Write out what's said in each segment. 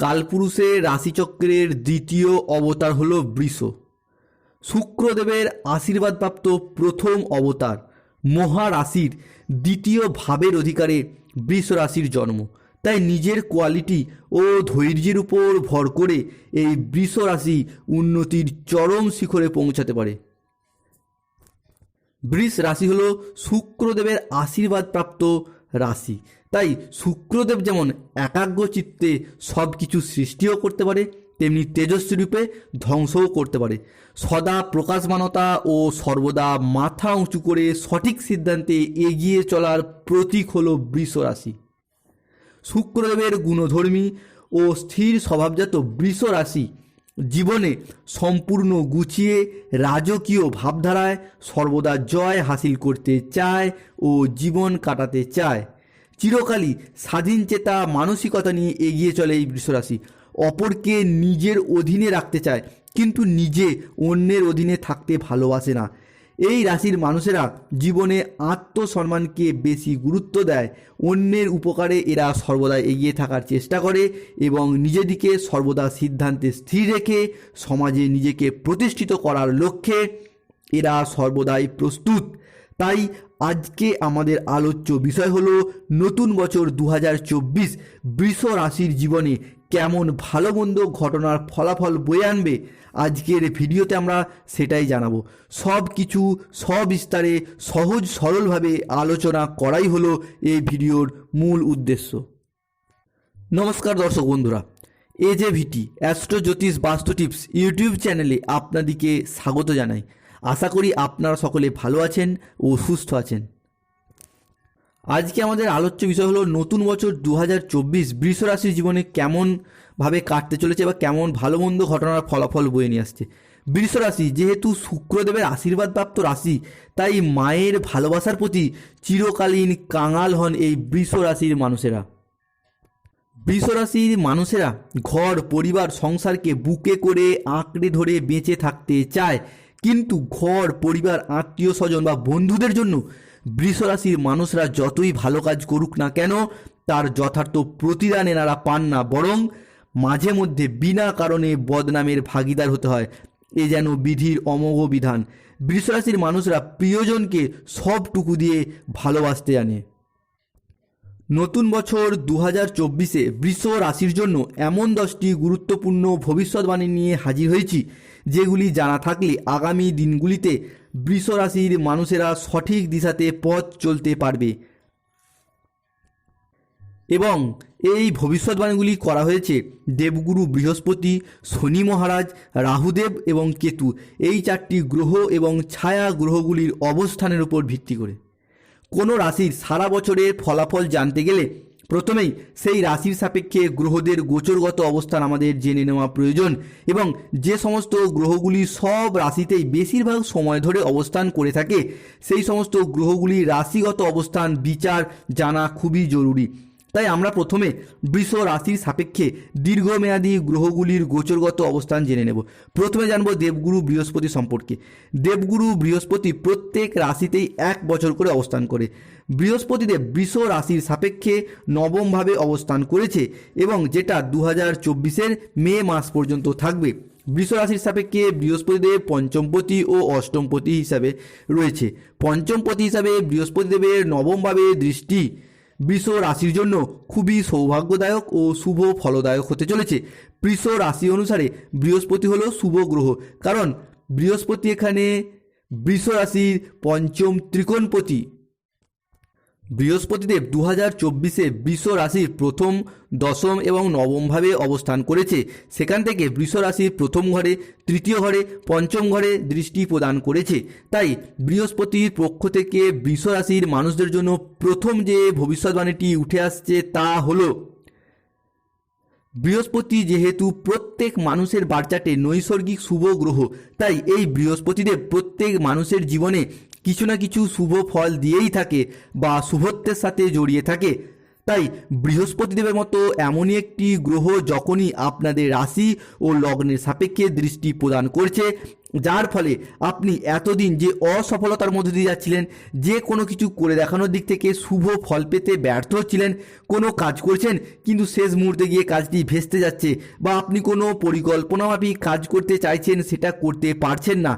কালপুরুষের রাশিচক্রের দ্বিতীয় অবতার হল বৃষ। শুক্রদেবের আশীর্বাদপ্রাপ্ত প্রথম অবতার মহারাশির দ্বিতীয় ভাবের অধিকারে বৃষ রাশির জন্ম। তাই নিজের কোয়ালিটি ও ধৈর্যের উপর ভর করে এই বৃষ রাশি উন্নতির চরম শিখরে পৌঁছাতে পারে। বৃষ রাশি হল শুক্রদেবের আশীর্বাদপ্রাপ্ত রাশি। তাই শুক্রদেব যেমন একাগ্র চিত্তে সব কিছু সৃষ্টিও করতে পারে, তেমনি তেজস্বী রূপে ধ্বংসও করতে পারে। সদা প্রকাশমানতা ও সর্বদা মাথা উঁচু করে সঠিক সিদ্ধান্তে এগিয়ে চলার প্রতীক হল বৃষ রাশি শুক্রদেবের গুণধর্মী ও স্থির স্বভাবজাত বৃষ রাশি জীবনে সম্পূর্ণ গুছিয়ে রাজকীয় ভাবধারায় সর্বদা জয় হাসিল করতে চায় ও জীবন কাটাতে চায়। চিরকালই স্বাধীন চেতা মানসিকতা নিয়ে এগিয়ে চলে এই বৃষরাশি। অপরকে নিজের অধীনে রাখতে চায়, কিন্তু নিজে অন্যের অধীনে থাকতে ভালোবাসে না। এই রাশির মানুষেরা জীবনে আত্মসম্মানকে বেশি গুরুত্ব দেয়, অন্যের উপকারে এরা সর্বদা এগিয়ে থাকার চেষ্টা করে এবং নিজেদিকে সর্বদা সিদ্ধান্তে স্থির রেখে সমাজে নিজেকে প্রতিষ্ঠিত করার লক্ষ্যে এরা সর্বদাই প্রস্তুত। তাই আজকে আমাদের আলোচ্য বিষয় হলো নতুন বছর দু হাজার চব্বিশ বৃষ রাশির জীবনে কেমন ভালো মন্দ ঘটনার ফলাফল বয়ে আনবে? আজকের ভিডিওতে আমরা সেটাই জানাব। সব কিছু সবিস্তারে, সহজ সরলভাবে আলোচনা করাই হলো এই ভিডিওর মূল উদ্দেশ্য। নমস্কার দর্শক বন্ধুরা, এ যে ভিটি অ্যাস্ট্রো জ্যোতিষ বাস্তু টিপস ইউটিউব চ্যানেলে আপনাদিকে স্বাগত জানাই। আশা করি আপনারা সকলে ভালো আছেন ও সুস্থ আছেন। আজকে আমাদের আলোচ্য বিষয় হলো নতুন বছর দু হাজার চব্বিশ বৃষ রাশির জীবনে কেমনভাবে কাটতে চলেছে বা কেমন ভালো মন্দ ঘটনার ফলাফল বয়ে নিয়ে আসছে। বৃষ রাশি যেহেতু শুক্রদেবের আশীর্বাদপ্রাপ্ত রাশি, তাই মায়ের ভালোবাসার প্রতি চিরকালীন কাঙাল হন এই বৃষ রাশির মানুষেরা। বৃষরাশির মানুষেরা ঘর, পরিবার, সংসারকে বুকে করে আঁকড়ে ধরে বেঁচে থাকতে চায়। কিন্তু ঘর, পরিবার, আত্মীয় স্বজন বা বন্ধুদের জন্য বৃষরাশির মানুষরা যতই ভালো কাজ করুক না কেন, তার যথার্থ প্রতিদান এনারা পান না, বরং মাঝে মধ্যে বিনা কারণে বদনামের ভাগিদার হতে হয়। এ যেন বিধির অমোঘ বিধান। বৃষরাশির মানুষরা প্রিয়জনকে সবটুকু দিয়ে ভালোবাসতে জানে। নতুন বছর দু হাজার চব্বিশে বৃষ রাশির জন্য এমন দশটি গুরুত্বপূর্ণ ভবিষ্যৎবাণী নিয়ে হাজির হয়েছি, যেগুলি জানা থাকলে আগামী দিনগুলিতে বৃষ রাশির মানুষেরা সঠিক দিশাতে পথ চলতে পারবে। এবং এই ভবিষ্যৎবাণীগুলি করা হয়েছে দেবগুরু বৃহস্পতি, শনি মহারাজ, রাহুদেব এবং কেতু। এই চারটি গ্রহ এবং ছায়া গ্রহগুলির অবস্থানের উপর ভিত্তি করে। কোনো রাশির সারা বছরের ফলাফল জানতে গেলে প্রথমেই সেই রাশির সাপেক্ষে গ্রহদের গোচরগত অবস্থান আমাদের জেনে নেওয়া প্রয়োজন এবং যে সমস্ত গ্রহগুলি সব রাশিতেই বেশিরভাগ সময় ধরে অবস্থান করে থাকে, সেই সমস্ত গ্রহগুলি রাশিগত অবস্থান, বিচার জানা খুবই জরুরি। তাই আমরা প্রথমে বৃষ রাশির সাপেক্ষে দীর্ঘমেয়াদী গ্রহগুলির গোচরগত অবস্থান জেনে নেব। প্রথমে জানব দেবগুরু বৃহস্পতি সম্পর্কে। দেবগুরু বৃহস্পতি প্রত্যেক রাশিতেই এক বছর করে অবস্থান করে। বৃহস্পতিদেব বৃষ রাশির সাপেক্ষে নবমভাবে অবস্থান করেছে এবং যেটা দু হাজার চব্বিশের মে মাস পর্যন্ত থাকবে। বৃষ রাশির সাপেক্ষে বৃহস্পতিদেব পঞ্চমপতি ও অষ্টমপতি হিসাবে রয়েছে। পঞ্চমপতি হিসাবে বৃহস্পতিদেবের নবমভাবে দৃষ্টি বৃষ রাশির জন্য খুবই সৌভাগ্যদায়ক ও শুভ ফলদায়ক হতে চলেছে। বৃষ রাশি অনুসারে বৃহস্পতি হলো শুভ গ্রহ, কারণ বৃহস্পতি এখানে বৃষ রাশির পঞ্চম ত্রিকোণপতি। বৃহস্পতিদেব দু হাজার চব্বিশে বৃষ রাশির প্রথম, দশম এবং নবমভাবে অবস্থান করেছে। সেখান থেকে বৃষ রাশির প্রথম ঘরে, তৃতীয় ঘরে, পঞ্চম ঘরে দৃষ্টি প্রদান করেছে। তাই বৃহস্পতির পক্ষ থেকে বৃষ রাশির মানুষদের জন্য প্রথম যে ভবিষ্যৎবাণীটি উঠে আসছে তা হলো, বৃহস্পতি যেহেতু প্রত্যেক মানুষের বাচ্চাটে নৈসর্গিক শুভ গ্রহ, তাই এই বৃহস্পতিদেব প্রত্যেক মানুষের জীবনে কিছু না কিছু শুভ ফল দিয়েই থাকে বা শুভত্বের সাথে জড়িয়ে থাকে। তাই বৃহস্পতিদেবের মতো এমনই একটি গ্রহ যখনই আপনাদের রাশি ও লগ্নের সাপেক্ষে দৃষ্টি প্রদান করছে যার ফলে আপনি এতদিন যে অসফলতার মধ্যে দিয়ে যাচ্ছিলেন, যে কোনো কিছু করে দেখানোর দিক থেকে শুভ ফল পেতে ব্যর্থ হচ্ছিলেন, কোনো কাজ করছেন, কিন্তু শেষ মুহূর্তে গিয়ে কাজটি ভেস্তে যাচ্ছে বা আপনি কোনো পরিকল্পনামাফিক কাজ করতে চাইছেন, সেটা করতে পারছেন না,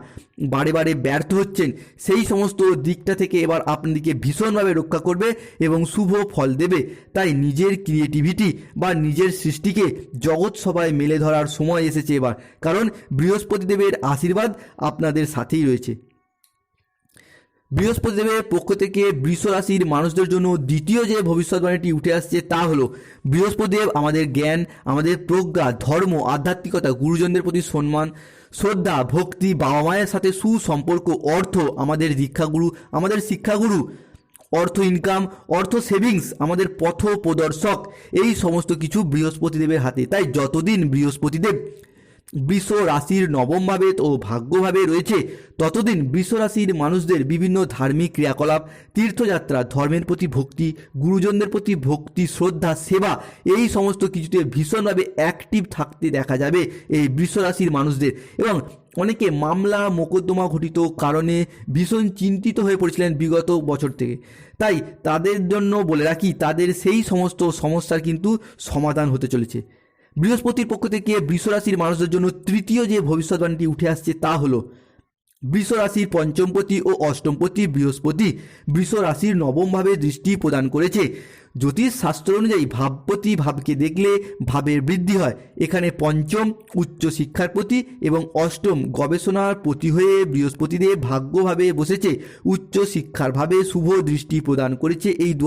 বারে বারে ব্যর্থ হচ্ছেন, সেই সমস্ত দিকটা থেকে এবার আপনাদেরকে ভীষণভাবে রক্ষা করবে এবং শুভ ফল দেবে। তাই নিজের ক্রিয়েটিভিটি বা নিজের সৃষ্টিকে জগৎ সভায় মেলে ধরার সময় এসেছে এবার, কারণ বৃহস্পতি দেবের আশীর্বাদ আপনাদের সাথেই রয়েছে। বৃহস্পতিদেবের পক্ষ থেকে বৃষ রাশির মানুষদের জন্য দ্বিতীয় যে ভবিষ্যৎবাণীটি উঠে আসছে তা হলো, বৃহস্পতিদেব আমাদের জ্ঞান, আমাদের প্রজ্ঞা, ধর্ম, আধ্যাত্মিকতা, গুরুজনদের প্রতি সম্মান, শ্রদ্ধা, ভক্তি, বাবা মায়ের সাথে সুসম্পর্ক, অর্থ, আমাদের দীক্ষাগুরু, আমাদের শিক্ষাগুরু, অর্থ ইনকাম অর্থ সেভিংস আমাদের পথ প্রদর্শক, এই সমস্ত কিছু বৃহস্পতিদেবের হাতে। তাই যতদিন বৃহস্পতিদেব বৃষ রাশির নবমভাবে ও ভাগ্যভাবে রয়েছে। ততদিন বৃষ রাশির মানুষদের বিভিন্ন ধার্মিক ক্রিয়াকলাপ, তীর্থযাত্রা, ধর্মের প্রতি ভক্তি, গুরুজনদের প্রতি ভক্তি, শ্রদ্ধা, সেবা, এই সমস্ত কিছুতে ভীষণভাবে অ্যাক্টিভ থাকতে দেখা যাবে এই বৃষ রাশির মানুষদের। এবং অনেকে মামলা, মোকদ্দমা ঘটিত কারণে ভীষণ চিন্তিত হয়ে পড়েছিলেন বিগত বছর থেকে। তাই তাদের জন্য বলে রাখি, তাদের সেই সমস্ত সমস্যার কিন্তু সমাধান হতে চলেছে। বৃহস্পতির পক্ষ থেকে বৃষ রাশির মানুষদের জন্য তৃতীয় যে ভবিষ্যৎবাণীটি উঠে আসছে তা হলো বৃষ রাশির পঞ্চমপতি ও অষ্টমপতি বৃহস্পতি বৃষ রাশির নবমভাবে দৃষ্টি প্রদান করেছে। জ্যোতিষ শাস্ত্র অনুযায়ী ভাবপতি ভাবকে দেখলে ভাবের বৃদ্ধি হয়। এখানে পঞ্চম, উচ্চ শিক্ষার প্রতি এবং অষ্টম গবেষণার প্রতি হয়ে বৃহস্পতিদেব ভাগ্যভাবে বসেছে। উচ্চ শিক্ষার ভাবে শুভ দৃষ্টি প্রদান করেছে এই দু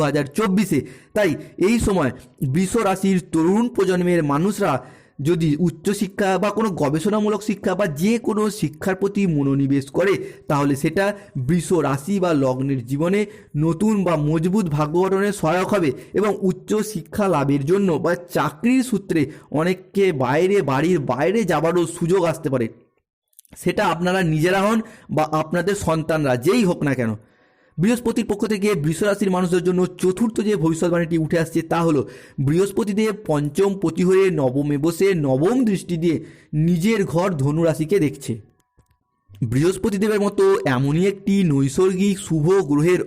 তাই এই সময় বৃষ রাশির তরুণ প্রজন্মের মানুষরা যদি উচ্চশিক্ষা বা কোনো গবেষণামূলক শিক্ষা বা যে কোনো শিক্ষার প্রতি মনোনিবেশ করে, তাহলে সেটা বৃষ রাশি বা লগ্নের জীবনে নতুন বা মজবুত ভাগ্য গঠনে সহায়ক হবে এবং উচ্চ শিক্ষা লাভের জন্য বা চাকরির সূত্রে অনেককে বাইরে, বাড়ির বাইরে যাবারও সুযোগ আসতে পারে। সেটা আপনারা নিজেরা হন বা আপনাদের সন্তানরা যেই হোক না কেন। বৃহস্পতির পক্ষ থেকে বৃষরাশির মানুষদের জন্য চতুর্থ যে ভবিষ্যৎবাণীটি উঠে আসছে তা হলো বৃহস্পতিদেব পঞ্চম পতি হয়ে নবমে বসে নবম দৃষ্টি দিয়ে নিজের ঘর ধনুরাশিকে দেখছে। বৃহস্পতিদেবের মতো এমনই একটি নৈসর্গিক শুভ গ্রহের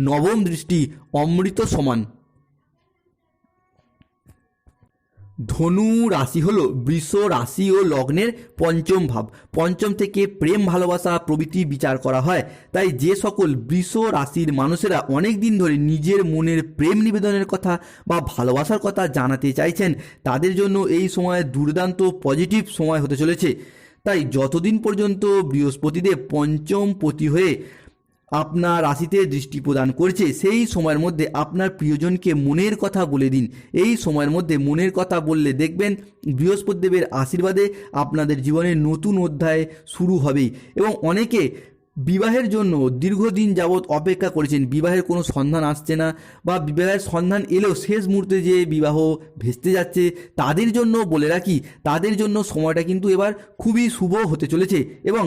নবম দৃষ্টি অমৃত সমান। ধনু রাশি হলো বৃষ রাশি ও লগ্নের পঞ্চম ভাব। পঞ্চম থেকে প্রেম, ভালোবাসা, প্রভৃতি বিচার করা হয়। তাই যে সকল বৃষ রাশির মানুষেরা অনেক দিন ধরে নিজের মনের প্রেম নিবেদনের কথা বা ভালোবাসার কথা জানাতে চাইছেন, তাদের জন্য এই সময় দুর্দান্ত পজিটিভ সময় হতে চলেছে। তাই যতদিন পর্যন্ত বৃহস্পতিদেব পঞ্চম পতি হয়ে আপনার রাশিতে দৃষ্টি প্রদান করছে, সেই সময়ের মধ্যে আপনার প্রিয়জনকে মনের কথা বলে দিন। এই সময়ের মধ্যে মনের কথা বললে দেখবেন বৃহস্পতিদেবের আশীর্বাদে আপনাদের জীবনে নতুন অধ্যায় শুরু হবে এবং অনেকে বিবাহের জন্য দীর্ঘদিন যাবৎ অপেক্ষা করেছেন। বিবাহের কোনো সন্ধান আসছে না বা বিবাহের সন্ধান এলেও শেষ মুহূর্তে যে বিবাহ ভেস্তে যাচ্ছে তাদের জন্য বলে রাখি, তাদের জন্য সময়টা কিন্তু এবার খুবই শুভ হতে চলেছে এবং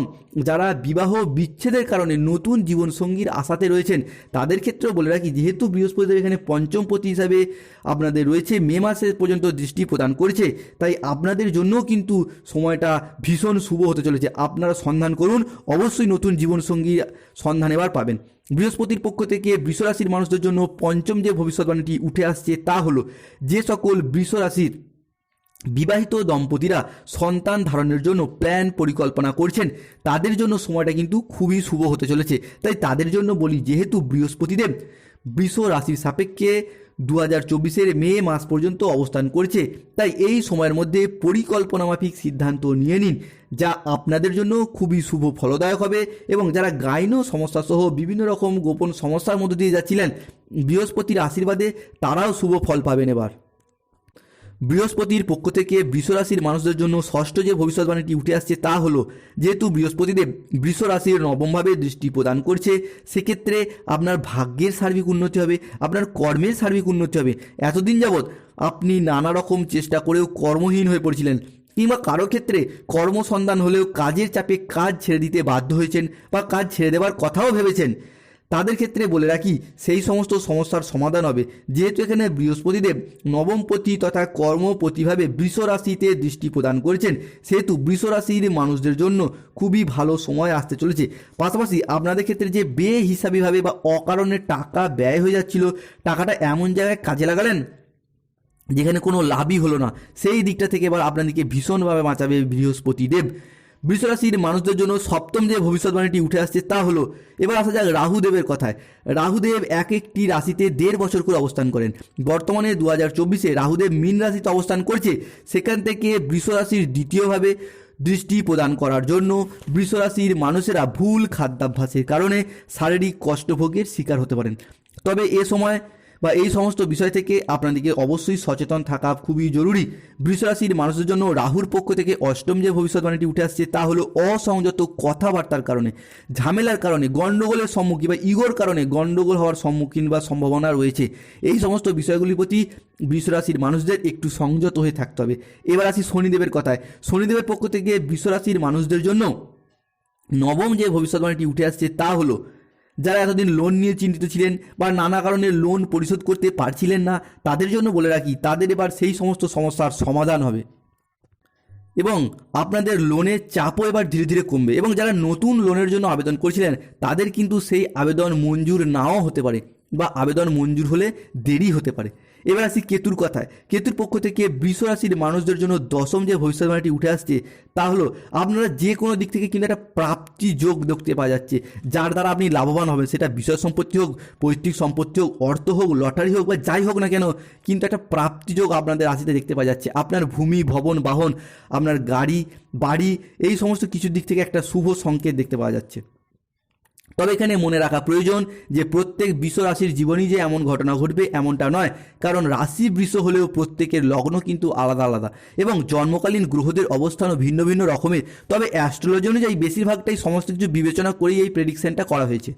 যারা বিবাহ বিচ্ছেদের কারণে নতুন জীবনসঙ্গীর আশাতে রয়েছেন, তাদের ক্ষেত্রেও বলে রাখি, যেহেতু বৃহস্পতিদেব এখানে পঞ্চমপতি হিসাবে আপনাদের রয়েছে, মে মাসে পর্যন্ত দৃষ্টি প্রদান করেছে, তাই আপনাদের জন্যও কিন্তু সময়টা ভীষণ শুভ হতে চলেছে। আপনারা সন্ধান করুন, অবশ্যই নতুন জীবনসঙ্গী সন্ধান এবার পাবেন। বৃহস্পতির পক্ষ থেকে বৃষরাশির মানুষদের জন্য পঞ্চম যে ভবিষ্যৎবাণীটি উঠে আসছে তা হলো, যে সকল বৃষরাশির বিবাহিত দম্পতিরা সন্তান ধারণের জন্য প্ল্যান পরিকল্পনা করছেন, তাদের জন্য সময়টা কিন্তু খুবই শুভ হতে চলেছে। তাই তাদের জন্য বলি, যেহেতু বৃহস্পতিদেব বৃষ রাশির সাপেক্ষে দু হাজার চব্বিশের মে মাস পর্যন্ত অবস্থান করছে। তাই এই সময়ের মধ্যে পরিকল্পনা মাফিক সিদ্ধান্ত নিয়ে নিন, যা আপনাদের জন্য খুবই শুভ ফলদায়ক হবে এবং যারা গাইন সমস্যা সহ বিভিন্ন রকম গোপন সমস্যার মধ্যে দিয়ে যাচ্ছিলেন, বৃহস্পতির আশীর্বাদে তারাও শুভ ফল পাবেন এবার। বৃহস্পতির পক্ষ থেকে বৃষরাশির মানুষদের জন্য ষষ্ঠ যে ভবিষ্যৎবাণীটি উঠে আসছে তা হলো, যেহেতু বৃহস্পতিদেব বৃষ রাশির নবমভাবে দৃষ্টি প্রদান করছে, সেক্ষেত্রে আপনার ভাগ্যের সার্বিক উন্নতি হবে, আপনার কর্মের সার্বিক উন্নতি হবে। এতদিন যাবৎ আপনি নানা রকম চেষ্টা করেও কর্মহীন হয়ে পড়েছিলেন কিংবা কারও ক্ষেত্রে কর্মসন্ধান হলেও কাজের চাপে কাজ ছেড়ে দিতে বাধ্য হয়েছেন বা কাজ ছেড়ে দেওয়ার কথাও ভেবেছেন। তাদের ক্ষেত্রে বলে রাখি, সেই সমস্ত সমস্যার সমাধান হবে। যেহেতু এখানে বৃহস্পতিদেব নবমপতি তথা কর্মপতিভাবে বৃষ রাশিতে দৃষ্টি প্রদান করেছেন, সেহেতু বৃষ রাশির মানুষদের জন্য খুবই ভালো সময় আসতে চলেছে। পাশাপাশি আপনাদের ক্ষেত্রে যে বে হিসাবিভাবে বা অকারণে টাকা ব্যয় হয়ে যাচ্ছিল, টাকাটা এমন জায়গায় কাজে লাগালেন যেখানে কোনো লাভই হলো না। সেই দিকটা থেকে এবার আপনাদেরকে ভীষণভাবে বাঁচাবে বৃহস্পতি দেব বৃষরাশির মানুষদের জন্য সপ্তম যে ভবিষ্যৎবাণীটি উঠে আসছে তা হলো, এবার আসা যাক রাহুদেবের কথায়। রাহুদেব এক একটি রাশিতে দেড় বছর করে অবস্থান করেন। বর্তমানে দু হাজার চব্বিশে রাহুদেব মীন রাশিতে অবস্থান করছে। সেখান থেকে বৃষরাশির দ্বিতীয়ভাবে দৃষ্টি প্রদান করার জন্য বৃষরাশির মানুষেরা ভুল খাদ্যাভ্যাসের কারণে শারীরিক কষ্টভোগের শিকার হতে পারেন। তবে এ সময় বা এই সমস্ত বিষয় থেকে আপনাদেরকে অবশ্যই সচেতন থাকা খুবই জরুরি। বৃষরাশির মানুষের জন্য রাহুর পক্ষ থেকে অষ্টম যে ভবিষ্যৎবাণীটি উঠে আসছে তা হলো অসংযত কথাবার্তার কারণে, ঝামেলার কারণে, গণ্ডগোলের সম্মুখীন বা ইগোর কারণে গণ্ডগোল হওয়ার সম্মুখীন বা সম্ভাবনা রয়েছে। এই সমস্ত বিষয়গুলির প্রতি বৃষরাশির মানুষদের একটু সংযত হয়ে থাকতে হবে। এবার আসি শনিদেবের কথায়। শনিদেবের পক্ষ থেকে বৃষরাশির মানুষদের জন্য নবম যে ভবিষ্যৎবাণীটি উঠে আসছে তা হলো যারা এতদিন লোন নিয়ে চিন্তিত ছিলেন বা নানা কারণে লোন পরিশোধ করতে পারছিলেন না, তাদের জন্য বলে রাখি, তাদের এবার সেই সমস্ত সমস্যার সমাধান হবে। এবং আপনাদের লোনের চাপও এবার ধীরে ধীরে কমবে। এবং যারা নতুন লোনের জন্য আবেদন করছিলেন, তাদের কিন্তু সেই আবেদন মঞ্জুর নাও হতে পারে বা আবেদন মঞ্জুর হলে দেরি হতে পারে। এবার আসি কেতুর কথায়। কেতুর পক্ষ থেকে বৃষ রাশির মানুষদের জন্য দশম যে ভবিষ্যৎবাণীটি উঠে আসছে, তা হলো আপনারা যে কোনো দিক থেকে কিন্তু একটা প্রাপ্তি যোগ দেখতে পাওয়া যাচ্ছে, যার দ্বারা আপনি লাভবান হবেন। সেটা বিষয় সম্পত্তি হোক, পৈতৃক সম্পত্তি হোক, অর্থ হোক, লটারি হোক বা যাই হোক না কেন, কিন্তু একটা প্রাপ্তি যোগ আপনাদের রাশিতে দেখতে পাওয়া যাচ্ছে। আপনার ভূমি, ভবন, বাহন, আপনার গাড়ি, বাড়ি, এই সমস্ত কিছুর দিক থেকে একটা শুভ সংকেত দেখতে পাওয়া যাচ্ছে। তবে এখানে মনে রাখা প্রয়োজন যে প্রত্যেক বৃষ রাশির জীবনই যে এমন ঘটনা ঘটবে এমনটা নয়, কারণ রাশি বৃষ হলেও প্রত্যেকের লগ্ন কিন্তু আলাদা আলাদা এবং জন্মকালীন গ্রহদের অবস্থানও ভিন্ন ভিন্ন রকমের। তবে অ্যাস্ট্রোলজি অনুযায়ী বেশিরভাগটাই সমস্ত কিছু বিবেচনা করেই এই প্রেডিকশনটা করা হয়েছে।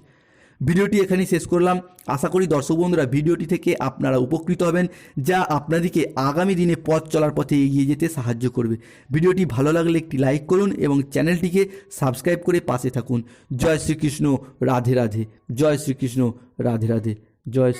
ভিডিওটি এখানেই শেষ করলাম। আশা করি দর্শক বন্ধুরা ভিডিওটি থেকে আপনারা উপকৃত হবেন, যা আপনাদেরকে আগামী দিনে পথ চলার পথে এগিয়ে যেতে সাহায্য করবে। ভিডিওটি ভালো লাগলে একটি লাইক করুন এবং চ্যানেলটিকে সাবস্ক্রাইব করে পাশে থাকুন। জয় শ্রীকৃষ্ণ, রাধে রাধে। জয় শ্রীকৃষ্ণ, রাধে রাধে। জয়